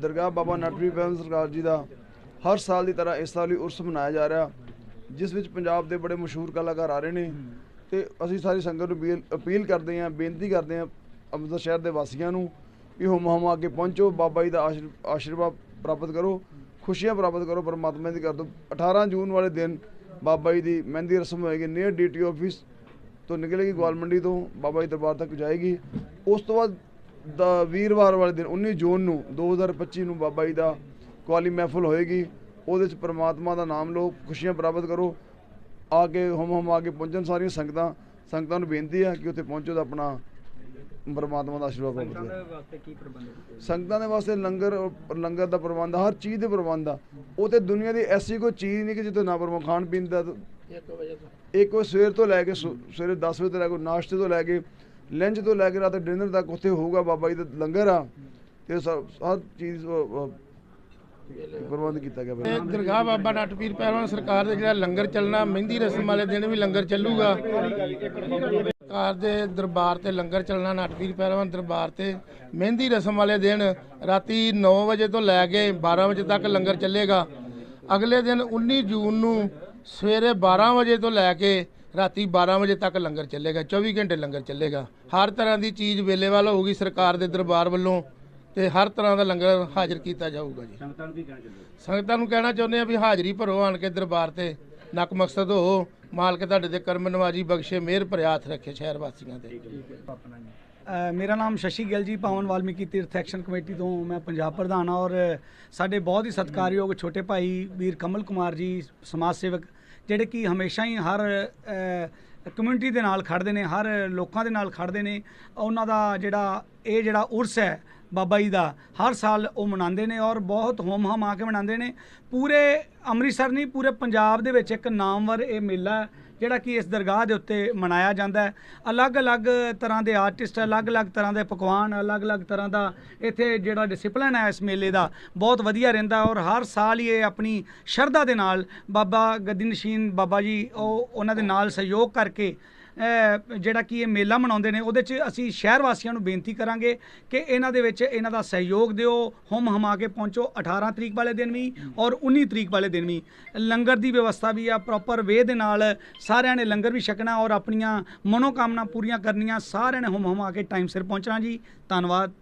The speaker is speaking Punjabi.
ਦਰਗਾਹ ਬਾਬਾ ਨਟਵੀ ਪੈਨ ਸਰਕਾਰ ਜੀ ਦਾ ਹਰ ਸਾਲ ਦੀ ਤਰ੍ਹਾਂ ਇਸ ਸਾਲ ਵੀ ਉਰਸ ਮਨਾਇਆ ਜਾ ਰਿਹਾ, ਜਿਸ ਵਿੱਚ ਪੰਜਾਬ ਦੇ ਬੜੇ ਮਸ਼ਹੂਰ ਕਲਾਕਾਰ ਆ ਰਹੇ ਨੇ ਤੇ ਅਸੀਂ ਸਾਰੀ ਸੰਗਤ ਨੂੰ ਬੇਲ- ਅਪੀਲ ਕਰਦੇ ਹਾਂ, ਬੇਨਤੀ ਕਰਦੇ ਹਾਂ ਅੰਮ੍ਰਿਤਸਰ ਸ਼ਹਿਰ ਦੇ ਵਾਸੀਆਂ ਨੂੰ ਵੀ ਹੁਮ ਹੁਮ ਅੱਗੇ ਪਹੁੰਚੋ, ਬਾਬਾ ਜੀ ਦਾ ਆਸ਼ੀਰ- ਆਸ਼ੀਰਵਾਦ ਪ੍ਰਾਪਤ ਕਰੋ, ਖੁਸ਼ੀਆਂ ਪ੍ਰਾਪਤ ਕਰੋ, ਪਰਮਾਤਮਾ ਦੀ ਕਰ ਦੋ 18 ਜੂਨ ਵਾਲੇ ਦਿਨ ਬਾਬਾ ਜੀ ਦੀ ਮਹਿੰਦੀ ਰਸਮ ਹੋਏਗੀ ਨੀਅਰ ਡੀਟੀ ਆਫਿਸ ਤੋਂ ਨਿਕਲੇਗੀ ਗੋਲ ਮੰਡੀ ਤੋਂ, ਬਾਬਾ ਜੀ ਦਰਬਾਰ ਤੱਕ ਜਾਏਗੀ। ਉਸ ਤੋਂ ਬਾਅਦ ਦਾ ਵੀਰਵਾਰ ਵਾਲੇ ਦਿਨ 19 ਜੂਨ ਨੂੰ 2025 ਨੂੰ ਬਾਬਾ ਜੀ ਦਾ ਕੁਆਲੀ ਮਹਿਫਲ ਹੋਏਗੀ। ਉਹਦੇ ਚ ਪ੍ਰਮਾਤਮਾ ਦਾ ਨਾਮ ਲਓ ਖੁਸ਼ੀਆਂ ਪ੍ਰਾਪਤ ਕਰੋ। ਆ ਕੇ ਹਮ ਹਮ ਆ ਕੇ ਪਹੁੰਚਣ ਸਾਰੀਆਂ ਸੰਗਤਾਂ। ਸੰਗਤਾਂ ਨੂੰ ਬੇਨਤੀ ਹੈ ਕਿ ਉੱਥੇ ਪਹੁੰਚੋ ਤਾਂ ਆਪਣਾ ਪਰਮਾਤਮਾ ਦਾ ਆਸ਼ੀਰਵਾਦ ਪ੍ਰਾਪਤ ਕਰੋ ਸੰਗਤਾਂ ਦੇ ਵਾਸਤੇ ਕੀ ਪ੍ਰਬੰਧ ਕੀਤੇ ਸੰਗਤਾਂ ਦੇ ਵਾਸਤੇ ਲੰਗਰ ਲੰਗਰ ਦਾ ਪ੍ਰਬੰਧ ਹਰ ਚੀਜ਼ ਦੇ ਪ੍ਰਬੰਧ ਆ। ਉਹ ਤੇ ਦੁਨੀਆ ਦੀ ਐਸੀ ਕੋਈ ਚੀਜ਼ ਨਹੀਂ ਕਿ ਜਿੱਥੇ ਨਾ ਪ੍ਰਬੰਧ ਖਾਣ ਪੀਣ ਦਾ ਤਾਂ। ਇੱਕ ਵਾਰ ਸਵੇਰ ਤੋਂ ਲੈ ਕੇ ਸਵੇਰੇ 10 ਵਜੇ ਤੋਂ ਲੈ ਕੇ ਨਾਸ਼ਤੇ ਤੋਂ ਲੈ ਕੇ ਲੰਚ ਤੋਂ ਲੈ ਕੇ ਰਾਤ ਡਿਨਰ ਤੱਕ ਉੱਥੇ ਹੋਊਗਾ ਬਾਬਾ ਜੀ ਦਾ ਲੰਗਰ ਆ। ਤੇ ਸਭ ਹਰ ਚੀਜ਼ ਪ੍ਰਬੰਧ ਕੀਤਾ ਗਿਆ। ਇਹ ਦਰਗਾਹ ਬਾਬਾ ਨੱਟ ਪੀਰ ਪਹਿਲਵਾਨ ਸਰਕਾਰ ਦੇ ਜਿਹੜਾ ਲੰਗਰ ਚੱਲਣਾ, ਮਹਿੰਦੀ ਰਸਮ ਵਾਲੇ ਦਿਨ ਵੀ ਲੰਗਰ ਚੱਲੂਗਾ। ਸਰਕਾਰ ਦੇ ਦਰਬਾਰ ਤੇ ਲੰਗਰ ਚੱਲਣਾ ਨੱਟ ਪੀਰ ਪਹਿਲਵਾਨ ਦਰਬਾਰ ਤੇ ਮਹਿੰਦੀ ਰਸਮ ਵਾਲੇ ਦਿਨ ਰਾਤੀ 9 ਵਜੇ ਤੋਂ ਲੈ ਕੇ 12 ਵਜੇ ਤੱਕ ਲੰਗਰ ਚੱਲੇਗਾ। ਅਗਲੇ ਦਿਨ 19 ਜੂਨ ਨੂੰ ਸਵੇਰੇ 12 ਵਜੇ ਤੋਂ ਲੈ ਕੇ ਰਾਤੀ 12 ਵਜੇ ਤੱਕ ਲੰਗਰ ਚੱਲੇਗਾ 24 ਘੰਟੇ ਲੰਗਰ ਚੱਲੇਗਾ। ਹਰ ਤਰ੍ਹਾਂ ਦੀ ਚੀਜ਼ ਵੇਲੇਵਾਲ ਹੋਊਗੀ ਸਰਕਾਰ ਦੇ ਦਰਬਾਰ ਵੱਲੋਂ ਤੇ ਹਰ ਤਰ੍ਹਾਂ ਦਾ ਲੰਗਰ ਹਾਜ਼ਰ ਕੀਤਾ ਜਾਊਗਾ ਜੀ। ਸੰਗਤਾਂ ਨੂੰ ਕੀ ਕਹਿਣਾ ਚਾਹੁੰਦੇ ਸੰਗਤਾਂ ਨੂੰ ਕਹਿਣਾ ਚਾਹੁੰਦੇ ਆ ਵੀ ਹਾਜ਼ਰੀ ਭਰੋ ਆਣ ਕੇ ਦਰਬਾਰ ਤੇ। ਨਕ ਮਕਸਦ ਹੋ ਮਾਲਕ ਤੁਹਾਡੇ ਤੇ ਕਰਮ ਨਵਾਜੀ ਬਖਸ਼ੇ ਮਿਹਰ ਭਰਿਆ ਹੱਥ ਰੱਖੇ ਸ਼ਹਿਰ ਵਾਸੀਆਂ ਤੇ ਮੇਰਾ ਨਾਮ ਸ਼ਸ਼ੀ ਗਿੱਲ ਜੀ ਪਾਵਨ ਵਾਲਮੀਕੀ ਤੀਰਥ ਐਕਸ਼ਨ ਕਮੇਟੀ ਤੋਂ ਮੈਂ ਪੰਜਾਬ ਪ੍ਰਧਾਨ ਹਾਂ ਔਰ ਸਾਡੇ ਬਹੁਤ ਹੀ ਸਤਿਕਾਰਯੋਗ ਛੋਟੇ ਭਾਈ ਵੀਰ ਕਮਲ ਕੁਮਾਰ ਜੀ ਸਮਾਜ ਸੇਵਕ ਜਿਹੜੇ ਕਿ ਹਮੇਸ਼ਾ ਹੀ ਹਰ ਕਮਿਊਨਿਟੀ ਦੇ ਨਾਲ ਖੜਦੇ ਨੇ, ਹਰ ਲੋਕਾਂ ਦੇ ਨਾਲ ਖੜਦੇ ਨੇ, ਉਹਨਾਂ ਦਾ ਜਿਹੜਾ, ਇਹ ਜਿਹੜਾ ਉਰਸ ਹੈ ਬਾਬਾ ਜੀ ਦਾ, ਹਰ ਸਾਲ ਉਹ ਮਨਾਉਂਦੇ ਨੇ ਔਰ ਬਹੁਤ ਹੋਮ ਹਮ ਆ ਕੇ ਮਨਾਉਂਦੇ ਨੇ। ਪੂਰੇ ਅੰਮ੍ਰਿਤਸਰ ਨਹੀਂ, ਪੂਰੇ ਪੰਜਾਬ ਦੇ ਵਿੱਚ ਇੱਕ ਨਾਮਵਰ ਇਹ ਮੇਲਾ ਜਿਹੜਾ ਕਿ ਇਸ ਦਰਗਾਹ ਦੇ ਉੱਤੇ ਮਨਾਇਆ ਜਾਂਦਾ ਹੈ। ਅਲੱਗ-ਅਲੱਗ ਤਰ੍ਹਾਂ ਦੇ ਆਰਟਿਸਟ ਅਲੱਗ-ਅਲੱਗ ਤਰ੍ਹਾਂ ਦੇ ਪਕਵਾਨ, ਅਲੱਗ-ਅਲੱਗ ਤਰ੍ਹਾਂ ਦਾ ਇੱਥੇ ਜਿਹੜਾ ਡਿਸਪਲਿਨ ਹੈ ਇਸ ਮੇਲੇ ਦਾ, ਬਹੁਤ ਵਧੀਆ ਰਹਿੰਦਾ ਔਰ ਹਰ ਸਾਲ ਹੀ ਇਹ ਆਪਣੀ ਸ਼ਰਧਾ ਦੇ ਨਾਲ ਬਾਬਾ ਗੱਦੀ ਨਸ਼ੀਨ ਬਾਬਾ ਜੀ, ਉਹ ਉਹਨਾਂ ਦੇ ਨਾਲ ਸਹਿਯੋਗ ਕਰਕੇ ਜਿਹੜਾ ਕਿ ਇਹ ਮੇਲਾ ਮਨਾਉਂਦੇ ਨੇ, ਉਹਦੇ 'ਚ ਅਸੀਂ ਸ਼ਹਿਰ ਵਾਸੀਆਂ ਨੂੰ ਬੇਨਤੀ ਕਰਾਂਗੇ ਕਿ ਇਹਨਾਂ ਦੇ ਵਿੱਚ ਇਹਨਾਂ ਦਾ ਸਹਿਯੋਗ ਦਿਓ, ਹੁਮ ਹਮਾ ਕੇ ਪਹੁੰਚੋ 18 ਤਰੀਕ ਵਾਲੇ ਦਿਨ ਵੀ ਔਰ 19 ਤਰੀਕ ਵਾਲੇ ਦਿਨ ਵੀ। ਲੰਗਰ ਦੀ ਵਿਵਸਥਾ ਵੀ ਆ ਪ੍ਰੋਪਰ ਵੇ ਦੇ ਨਾਲ ਸਾਰਿਆਂ ਨੇ ਲੰਗਰ ਵੀ ਛਕਣਾ ਔਰ ਆਪਣੀਆਂ ਮਨੋਕਾਮਨਾ ਪੂਰੀਆਂ ਕਰਨੀਆਂ, ਸਾਰਿਆਂ ਨੇ ਹੁਮ ਹਮਾ ਕੇ ਟਾਈਮ ਸਿਰ ਪਹੁੰਚਣਾ ਜੀ। ਧੰਨਵਾਦ।